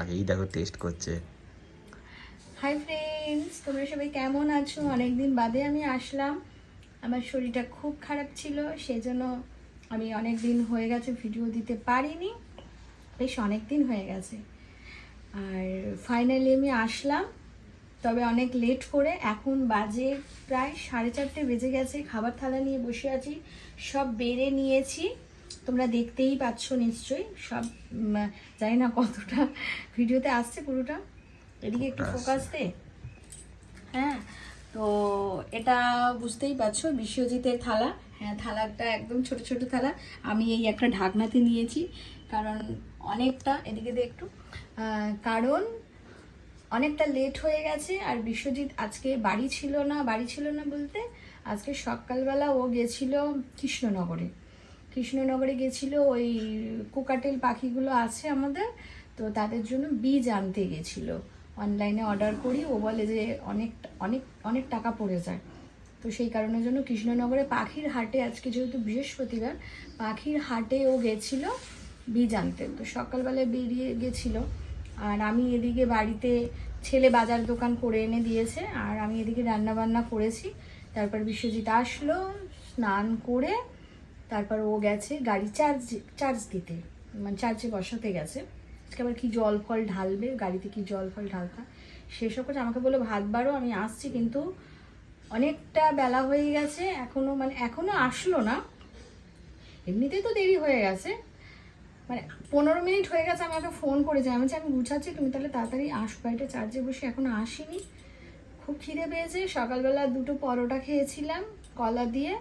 আগেই দেখো টেস্ট করছে। হাই ফ্রেন্ডস তোমরা সবাই কেমন আছো? অনেকদিন বাদে আমি আসলাম। আমার শরীরটা খুব খারাপ ছিল, সেজন্য আমি অনেক দিন হয়ে গেছে ভিডিও দিতে পারিনি। বেশ অনেক দিন হয়ে গেছে। আর ফাইনালি আমি আসলাম, তবে অনেক লেট করে। এখন বাজে প্রায় সাড়ে চারটে বেজে গেছে, খাবার থালা নিয়ে বসে আছি, সব বেড়ে নিয়েছি। তোমরা দেখতেই পাচ্ছ নিশ্চয়ই সব জানি না কতটা ভিডিওতে আসছে পুরোটা। এদিকে একটু ফোকাস দে। হ্যাঁ তো এটা বুঝতেই পারছ বিশ্বজিতের থালা। হ্যাঁ থালাটা একদম ছোট ছোট থালা। আমি এই একটা ঢাকনাতে নিয়েছি কারণ অনেকটা এদিকে দিয়ে একটু কারণ অনেকটা লেট হয়ে গেছে আর বিশ্বজিৎ আজকে বাড়ি ছিল না বাড়ি ছিল না বলতে আজকে সকালবেলা ও গেছিল কৃষ্ণনগরে। কৃষ্ণনগরে গেছিল, ওই কোকাটেল পাখিগুলো আছে আমাদের, তো তাদের জন্য বীজ আনতে গেছিল। অনলাইনে অর্ডার করি, ও বলে যে অনেক অনেক অনেক টাকা পড়ে যায়। তো সেই কারণের জন্য কৃষ্ণনগরে পাখির হাটে, আজকে যেহেতু বৃহস্পতিবার, পাখির হাটে ও গেছিল বীজ আনতে। তো সকালবেলায় বেরিয়ে গেছিল। আর আমি এদিকে বাড়িতে ছেলে বাজার দোকান করে এনে দিয়েছে, আর আমি এদিকে রান্না বান্না করেছি। তারপর বিশ্বজিৎ আসলো, স্নান করে তারপর ও গেছে গাড়ি চার্জ চার্জ দিতে মানে চার্জে বসাতে গেছে। আজকে আবার কি জল ফল ঢালবে, গাড়িতে কি জল ফল ঢালতা? সেসব করছে আমাকে বলে ভাত বাড়ো, আমি আসছি। কিন্তু অনেকটা বেলা হয়ে গেছে, এখনও মানে এখনও আসলো না। এমনিতেই তো দেরি হয়ে গেছে। মানে পনেরো মিনিট হয়ে গেছে আমি ওকে ফোন করেছি আমি আমি গুছাচ্ছি, তুমি তাহলে তাড়াতাড়ি আসো। গাড়িটা চার্জে বসে এখনও আসিনি। খুব খিদে পেয়েছে, সকালবেলা দুটো পরোটা খেয়েছিলাম, কলা দিয়ে।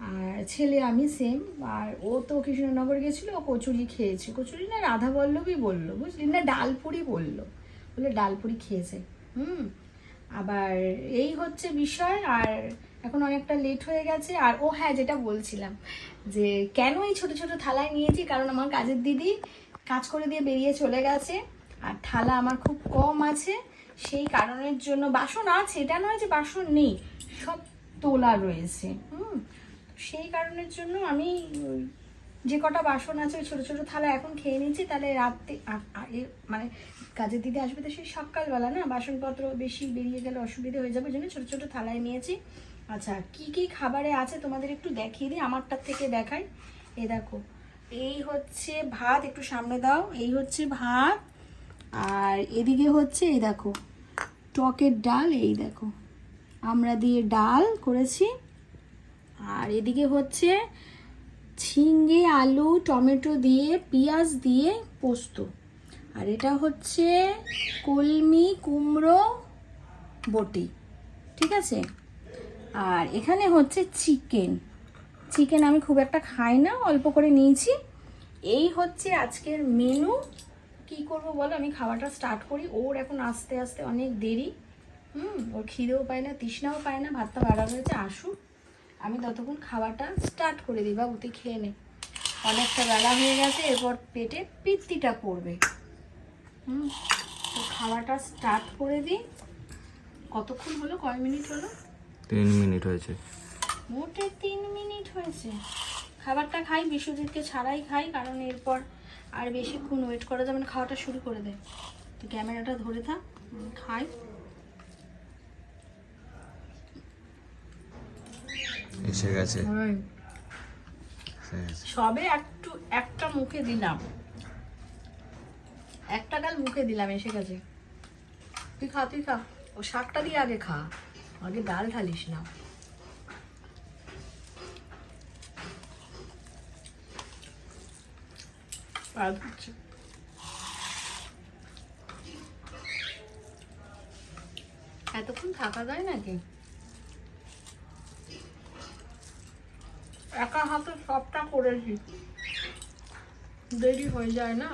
আর ছেলে আমি সেম আর ও তো কৃষ্ণনগর গেছিল, ও কচুরি খেয়েছে। কচুরি না রাধা বল্লভই বলল, বুঝলি? না, ডালপুরি বলল। বলে ডালপুরি খেয়েছে। হুম? আবার এই হচ্ছে বিষয়, আর এখন অনেকটা লেট হয়ে গেছে। আর ও হ্যাঁ যেটা বলছিলাম যে, কেন এই ছোট ছোট থালায় নিয়েছি? কারণ আমার কাজের দিদি কাজ করে দিয়ে বেরিয়ে চলে গেছে, আর থালা আমার খুব কম আছে। সেই কারণের জন্য বাসন আছে, এটা নয় যে বাসন নেই, সব তোলা রয়েছে। হুম? সেই কারণের জন্য আমি যে কটা বাসন আছে, ওই ছোটো ছোটো থালা এখন খেয়ে নিচ্ছি তাহলে রাত্রে মানে কাজের দিদি আসবে তো সেই সকালবেলা না? বাসনপত্র বেশি বেরিয়ে গেলে অসুবিধা হয়ে যাবে, ওই জন্য ছোটো ছোটো থালায় নিয়েছি। আচ্ছা কি কি খাবারে আছে তোমাদের একটু দেখিয়ে দিই, আমারটার থেকে দেখাই। এ দেখো, এই হচ্ছে ভাত, একটু সামনে দাও। এই হচ্ছে ভাত, আর এদিকে হচ্ছে, এই দেখো, টকের ডাল, এই দেখো। আমরা দিয়ে ডাল করেছি। আর এদিকে হচ্ছে ঝিঙ্গে আলু, টমেটো দিয়ে, পেঁয়াজ দিয়ে পোস্ত। আর এটা হচ্ছে কলমি, কুমড়ো, বটি, ঠিক আছে? আর এখানে হচ্ছে চিকেন। চিকেন আমি খুব একটা খাই না, অল্প করে নিয়েছি। এই হচ্ছে আজকের মেনু কি করব বলো? আমি খাওয়াটা স্টার্ট করি। ওর এখন আস্তে আস্তে অনেক দেরি। হুম, ওর খিদেও পায় না, তৃষ্ণাও পায় না, ভাতটা বাড়া হয়েছে, আসুক। আমি ততক্ষণ খাওয়াটা স্টার্ট করে দিই বাবু তুই খেয়ে নে। অনেকটা বেলা হয়ে গেছে এরপর পেটে পিত্তিটা পড়বে। হুম তো খাওয়াটা স্টার্ট করে দিই। কতক্ষণ হলো? কয় মিনিট হলো? তিন মিনিট হয়েছে। মোটে তিন মিনিট হয়েছে। খাবারটা খাই বিশ্বজিৎকে ছাড়াই খাই কারণ এরপর আর বেশিক্ষণ ওয়েট করা যাবে না খাওয়াটা শুরু করে দেয় তুই ক্যামেরাটা ধরে থাক খাই। এসে গেছে। সবে একটু একটা মুখে দিলাম। একটা গাল মুখে দিলাম এসে গেছে। তুই খা তুই খা। ও শাকটা দিয়ে আগে খা। আগে ডাল ঢালিস না। এতক্ষণ থাকা যায় নাকি? একা হাতে সবটা করেছি। দেরি হয়ে যায় না?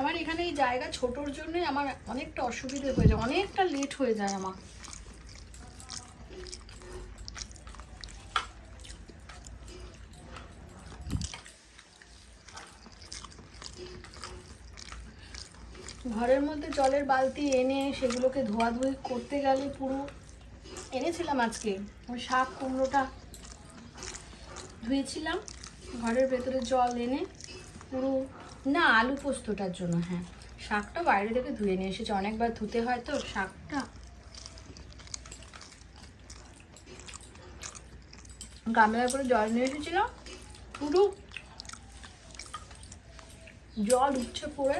আমার এখানে এই জায়গা ছোটোর জন্যই আমার অনেকটা অসুবিধে হয়ে যায়, অনেকটা লেট হয়ে যায় আমার ঘরের মধ্যে জলের বালতি এনে সেগুলোকে ধোয়াধুয়ি করতে গেলে পুরো এনেছিলাম আজকে। ওই শাক কুমড়োটা ধুয়েছিলাম, ঘরের ভেতরে জল এনে পুরো, না, আলু পোস্তটার জন্য হ্যাঁ। শাকটা বাইরে থেকে ধুয়ে নিয়ে এসেছে, অনেকবার ধুতে হয় তো, শাকটা। গামলার করে জল নিয়ে এসেছিলাম, পুরো জল উঠছে পড়ে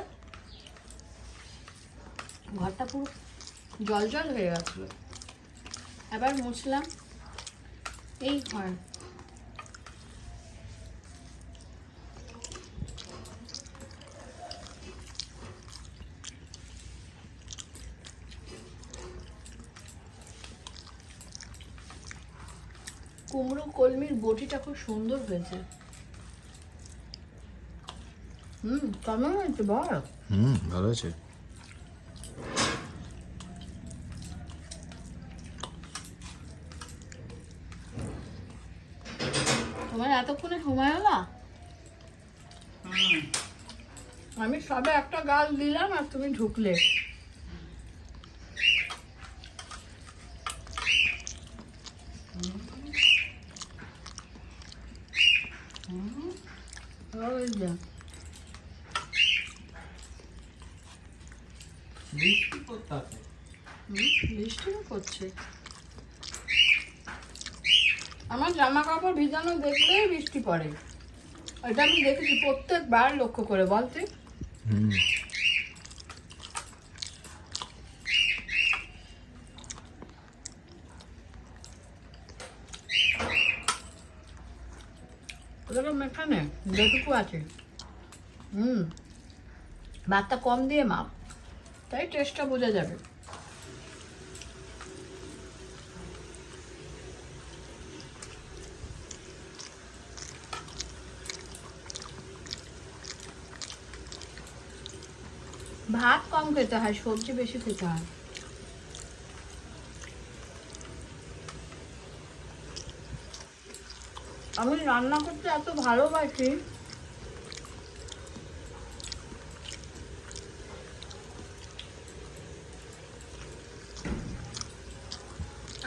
ঘরটা পুরো জল জল হয়ে গেছিল। আবার মুছলাম এই ঘর। কুমড়ো কলমির বটিটা খুব সুন্দর হয়েছে। হুম কেমন হয়েছে বল? হুম ভালো আছে তোমার এতক্ষণে সময় হলো? আমি সবে একটা গাল দিলাম আর তুমি ঢুকলে। বৃষ্টি করতে বৃষ্টিও করছে। ভিজানো দেখলেই বৃষ্টি পড়ে। এটা আমি দেখেছি, প্রত্যেকবার লক্ষ্য করে বল এখানে যেটুকু আছে। হুম। ভাতটা কম দিয়ে মাপ, তাই টেস্টটা বোঝা যাবে ভাত কম খেতে হয়, সবজি বেশি খেতে হয়। আমি রান্না করতে এত ভালোবাসি।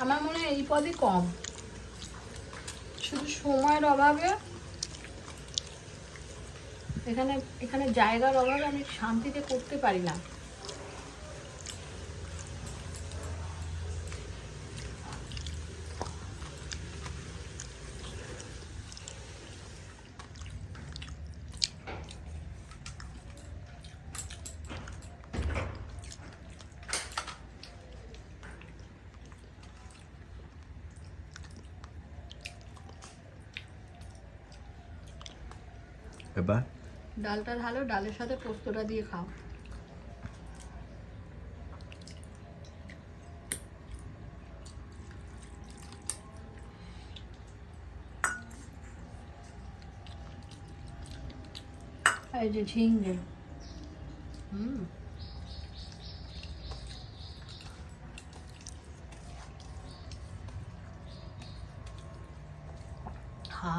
আমার মনে এই পদই কম। শুধু সময়ের অভাবে, এখানে এখানে জায়গার অভাবে আমি শান্তিতে করতে পারি না এবার ডালটা ঢালো ডালের সাথে পোস্তটা দিয়ে খাও। এই যে ঝিঙ্গে। হুম খা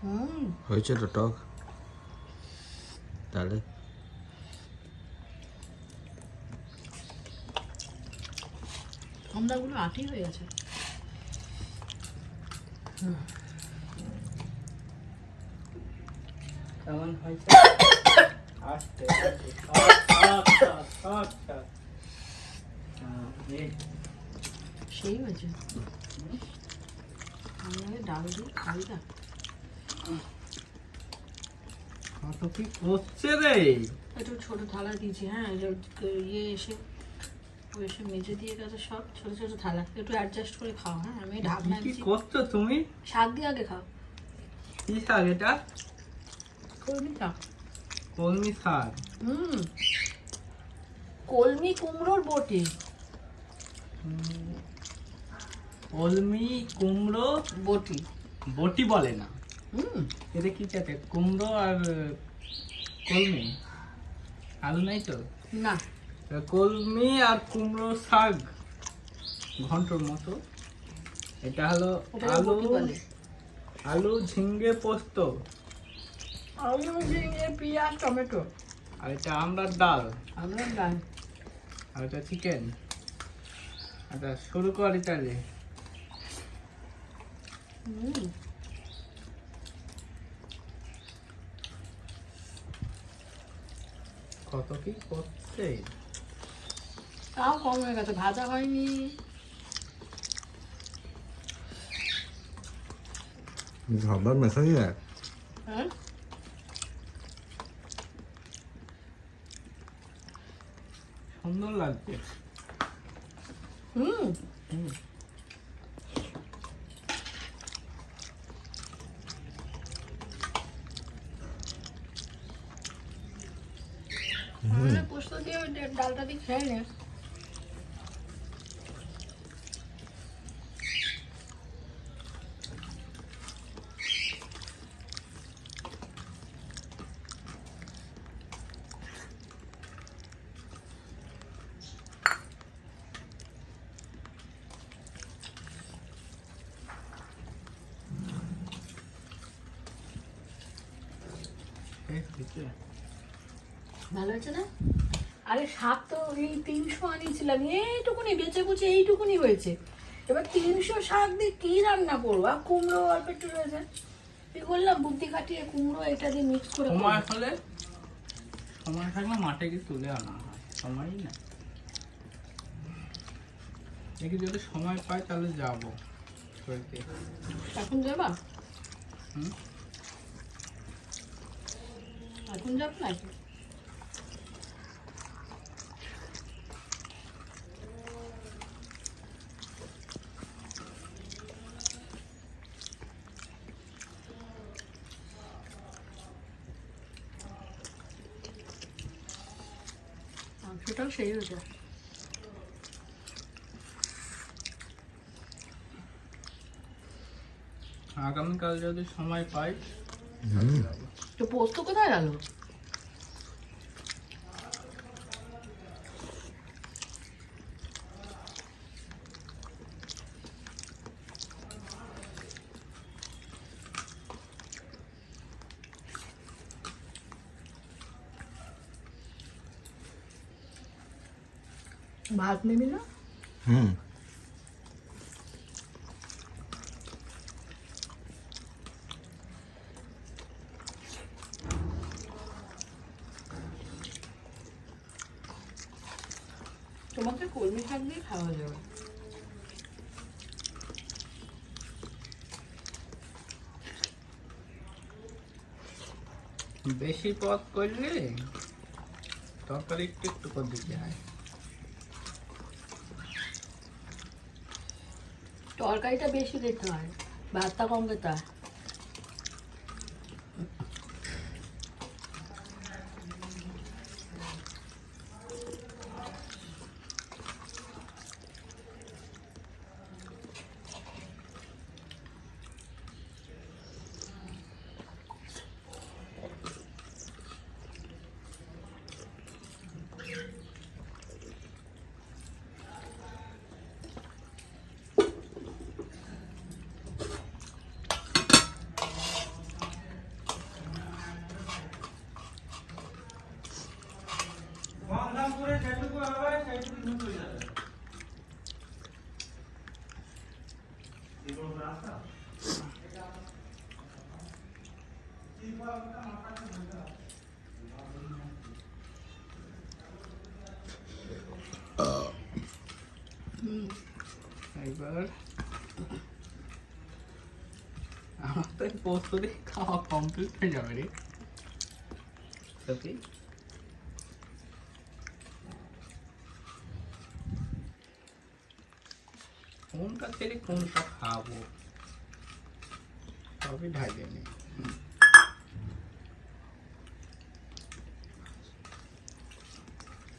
হুম হয়েছে তো টক। তাহলে আমড়াগুলো আটি হয়ে গেছে। কেমন হয়েছে? আস্তে আস্তে আচ্ছা আচ্ছা হ্যাঁ, সেই হয়েছে। ডাল দিয়ে খাই না। কত কি করছে রে? একটু ছোট থালা দিয়েছি হ্যাঁ ইয়ে এসে ও এসে মেজে দিয়ে গেছে সব ছোট ছোট থালা। একটু অ্যাডজাস্ট করে খাও হ্যাঁ আমি ঢাকনা কি করছ তুমি? শাক দিয়ে আগে খাও। কি শাক এটা? কলমি শাক। কলমি শাক। হুম কলমি কুমড়োর বটি। কলমি কুমড়ো বটি। বটি বলে না। হুম এটা কি চাতে কুমড়ো আর কলমি? আলু নাই তো? না। কলমি আর কুমড়ো শাক ঘন্টর মতো। এটা হলো আলু আলু ঝিঙ্গে পোস্ত। আলু ঝিঙে পেঁয়াজ টমেটো। আর এটা আমড়ার ডাল। আমরা ডাল। আর এটা চিকেন। আচ্ছা শুরু করি তাহলে। হুম। কত কি করছে তাও কম হয়ে গেছে ভাজা হয়নি খাবার মেশাই এক হ্যাঁ সুন্দর লাগছে হুম তাহলে পোস্ত দিয়ে ডালটা দিয়ে খেয়ে নে বেশ হয়েছে। ভালো হয়েছে না আরে শাক তো এই তিনশো এইটুকুনি বেঁচে বুঝে এইটুকুনি হয়েছে। এবার তিনশো শাক দিয়ে কি রান্না করব? আর কুমড়ো অল্প একটু রয়েছে। তুই বললাম বুদ্ধি খাটিয়ে কুমড়ো এটা দিয়ে মিক্স করে। সময় হলে সময় থাকলে মাঠে গিয়ে তুলে আনা হয়। সময়ই না। দেখি যদি সময় পাই তাহলে যাব। এখন যাবা? হুম? এখন যাব নাকি? মাংসটাও সেই হয়েছে আগামীকাল যদি সময় পাই তো পোস্ত কোথায় গেল ভাত নিবি না? হুম। তোমাকে কলমি শাক দিয়ে খাওয়া যাবে। বেশি পথ করলে তরকারি একটু একটু করে দিতে হয়। তরকারিটা বেশি খেতে হয় ভাতটা কম খেতে হয় এবার আমার তো পোস্ত দিয়ে খাওয়া কমপ্লিট হয়ে যাবে রে সত্যি কোনটা ছেড়ে কোনটা খাব সবই ঢাকে নি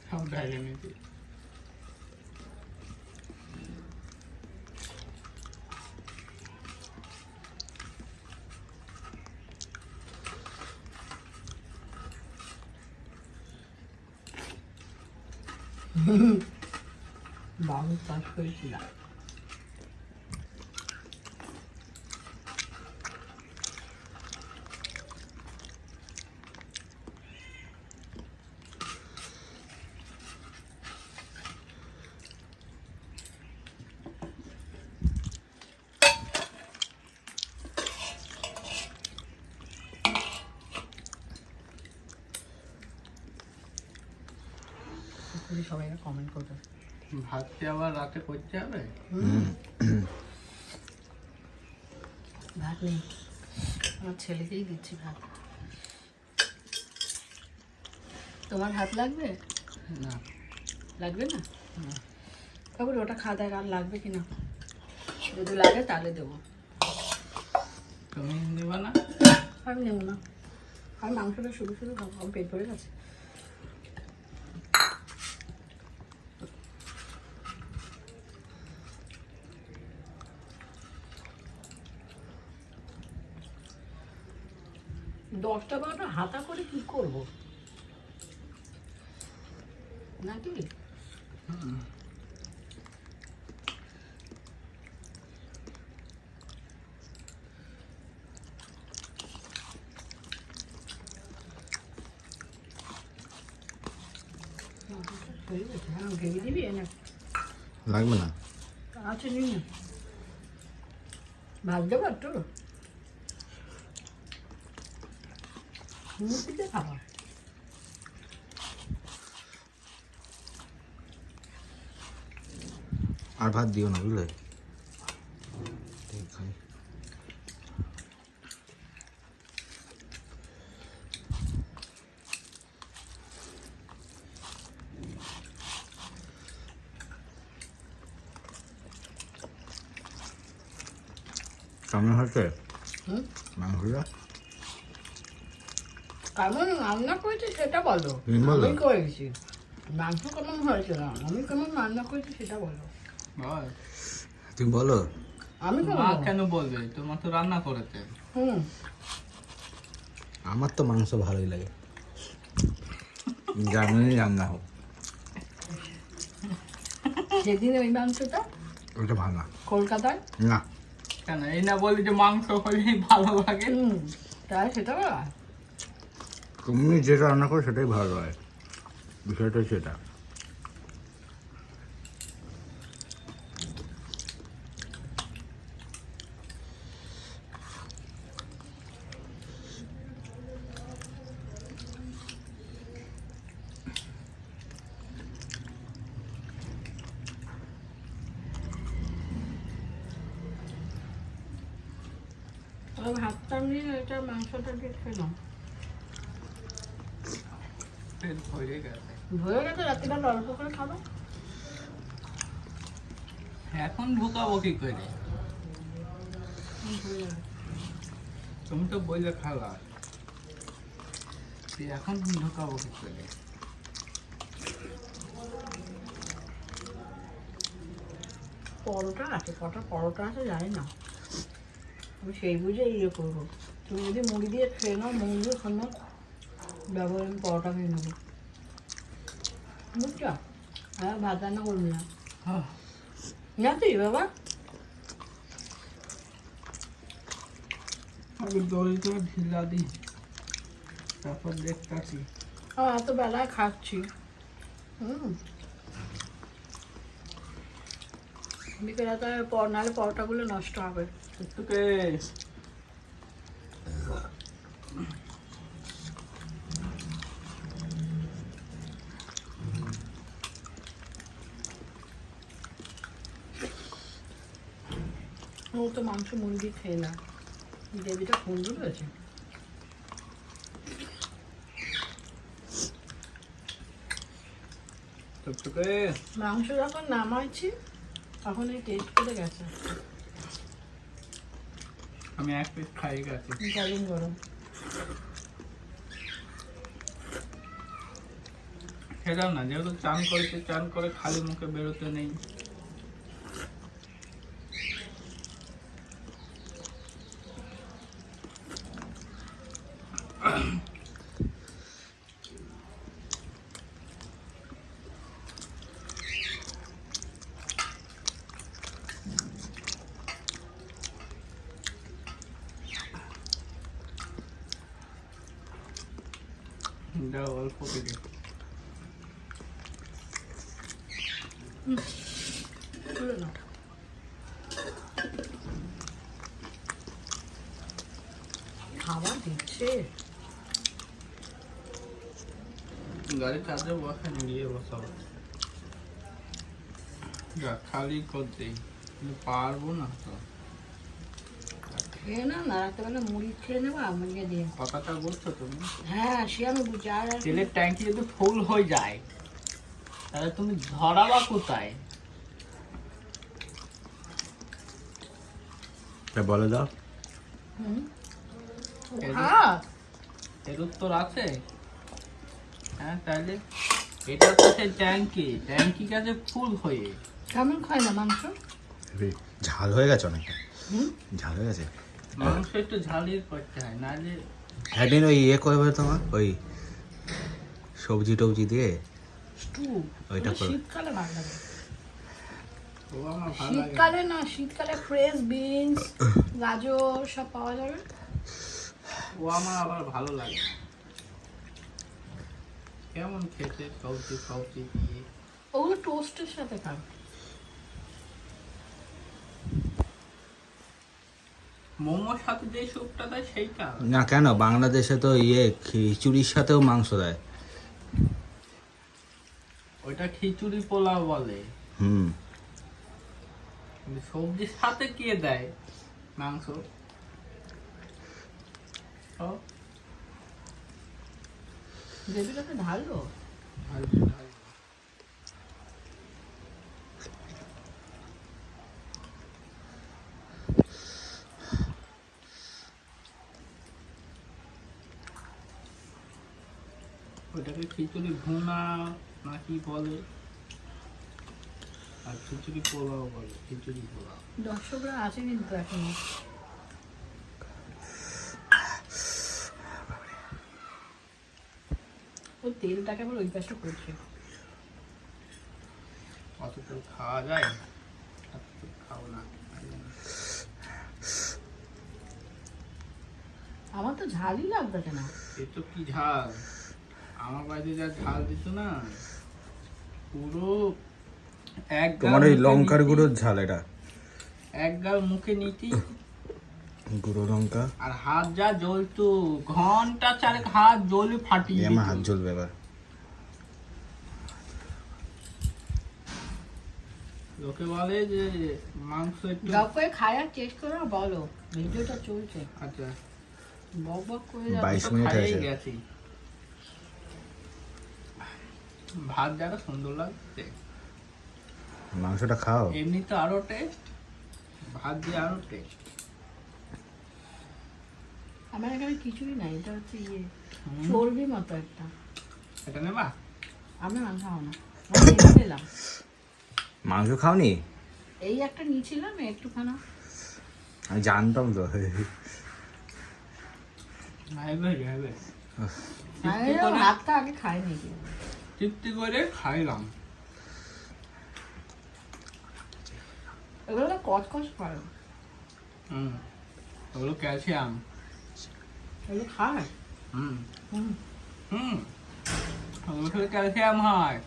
সব ঢাকে নিয়েছি Hopefully, comment. ভাতটি আবার রাতে করতে হবে? ভাত নেই। আমার ছেলেকেই দিচ্ছি ভাত। তোমার ভাত লাগবে? না। লাগবে না? তারপরে ওটা খাওয়া দেখ আর লাগবে কি না? যদি লাগে তাহলে দেবো। তুমি নেবা না? আমি নেব না। আর মাংসটা শুরু শুরু খাব পেট ভরে গেছে। দশটা বারোটা হাতা করে কি করব? নাকি? দিবি লাগবে না? আচ্ছা নিন না। ভাজতে পারতো মুরগিতে খাওয়া আর ভাত দিও না বুঝলে? কেমন হুম? মাংসটা? কেমন রান্না করেছি সেটা বলো। আমি করেছি। মাংস কেমন হয়েছে না আমি কেমন রান্না করেছি সেটা বল। তুমি বলো। আমি মা কেন বলবে? তোমার তো রান্না করেছে। হুম। আমার তো মাংস ভালোই লাগে। জানুনি রান্না হোক। সেদিন ওই মাংসটা? ওইটা ভাঙা কলকাতায় না। কেন? এই না বলি যে মাংস হলেই ভালো লাগে। তাই সেটা তুমি যেটা রান্না করো সেটাই ভালো হয়। বিষয়টা সেটা ওই ভাতটা নিয়ে এটা মাংসটা দিয়ে খেলাম পেট ভরে গেছে। ভয়ে গেছে রাত্রিবেলা অল্প করে খাব। এখন ঢুকাবো কি করে? তুমি তো বললে তুই এখন ঢুকাবো কি করে? পরোটা আছে কটা পরোটা আছে জানি না। আমি সেই বুঝে ইয়ে করব। তুমি যদি মুড়ি দিয়ে খেয়ে নাও মুড়ি দিয়ে খান ব্যবহার আমি পরোটা খেয়ে নেব। বুঝছ? হ্যাঁ ভাত রান্না করবি না। আহ, নাকি বাবা? আগে দড়িটা ঢিলা দি তারপর দেখতাছি। আর এত বেলায় খাচ্ছি। হুম। বিকেলে তো নাহলে পরোটাগুলো নষ্ট হবে। তোকে ও তো মাংস মুরগি খেয়ে না। দেবীটা সুন্দর হয়েছে মাংস যখন নামাইছি তখন এই টেস্ট করে গেছে আমি এক পিস খাই গেছি। গরম গরম। খেলাম না যেহেতু চান করেছে চান করে খালি মুখে বেরোতে নেই দাও অল্প করে তুলে নাও খাবার দিচ্ছে গাড়ি চার্জে বসে নিয়ে বসাবো যা খালি করতে কিন্তু পারব না তো। খেয়ে না না রাত্রেবেলা মুড়ি খেয়ে নেব আমাকে দিয়ে। কথাটা বলছো তুমি? হ্যাঁ সে আমি বুঝি আর আর কি- তেলের ট্যাঙ্কি যদি ফুল হয়ে যায় তাহলে তুমি ধরাবা কোথায়? বলে দাও। হ্যাঁ। এর উত্তর আছে? হ্যাঁ তাহলে এটা তো সেই ট্যাঙ্কি ট্যাঙ্কি কাছে ফুল হয়ে। কেমন খায় না মাংস? ঝাল হয়ে গেছে অনেকটা। ঝাল হয়ে গেছে? মাংস একটু করতে হয় নাহলে একদিন ওই ইয়ে করবে তোমার ওই সবজি টবজি দিয়ে স্টু ওইটা শীতকালে ভালো লাগে। ও আমার ভালো লাগে। শীতকালে না শীতকালে ফ্রেশ বিনস গাজর সব পাওয়া যাবে। ও আমার আবার ভালো লাগে। কেমন খেতে? সবজি সবজি দিয়ে? ওগুলো টোস্টের সাথে খাবে। মোমোর সাথে যে স্যুপটা দেয় সেইটা না কেন? বাংলাদেশে তো ইয়ে খিচুড়ির সাথেও মাংস দেয়। ওইটা খিচুড়ি পোলাও বলে। হুম। সবজির সাথে কে দেয় মাংস? ও, ঢাললো। ওটাকে খিচুড়ি ভুনা নাকি বলে আর খিচুড়ি পোলাও বলে খিচুড়ি পোলাও দর্শকরা আছে কিন্তু এখনও ওই তেলটাকে আবার ওই পাশে করছে। অতটুকু খাওয়া যায়? খাও না। আমার তো ঝালই লাগবে কেন? এ তো কি ঝাল? আমার বাড়িতে যা ঝাল দিত না পুরো এক গাল তোমার ওই মুখে লঙ্কার গুঁড়োর ঝাল এটা। এক গাল মুখে নিতি গুঁড়ো লঙ্কা। আর হাত যা জ্বলতো ঘণ্টা চারেক হাত জ্বলে ফাটিয়ে এই আমার হাত জ্বলবে এবার। লোকে বলে যে মাংস একটু করে খায় টেস্ট করো বলো। ভিডিওটা চলছে। আচ্ছা। বক বক করে যাবে বাইশ তো মিনিট খাইয়েই আছে গেছি। ভাত যারা সুন্দর লাগছে। মাংসটা খাও। এমনি তো আরও টেস্ট ভাত দিয়ে আরও টেস্ট আমার এখানে কিছুই নাই এটা হচ্ছে ইয়ে চর্বি মতো একটা। এটা নেবা? আমি মাংস খাও না নিলাম মাংস খাওনি? এই একটা নিয়েছিলাম একটুখানা। আমি জানতাম তো। ভাতটা আগে খাই নাকি তৃপ্তি করে খাইলাম। এগুলো কচকচ করে হুম ওগুলো ক্যালসিয়াম। এগুলো খায়? হুম। হুম। হুম। ওগুলো খেলে ক্যালসিয়াম হয়।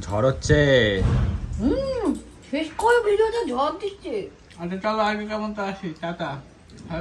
ঝড় হচ্ছে। হুম শেষ করে ভিডিওটা ঝড় দিচ্ছে। আচ্ছা চলো আগে কেমন তো আসি টাটা। আর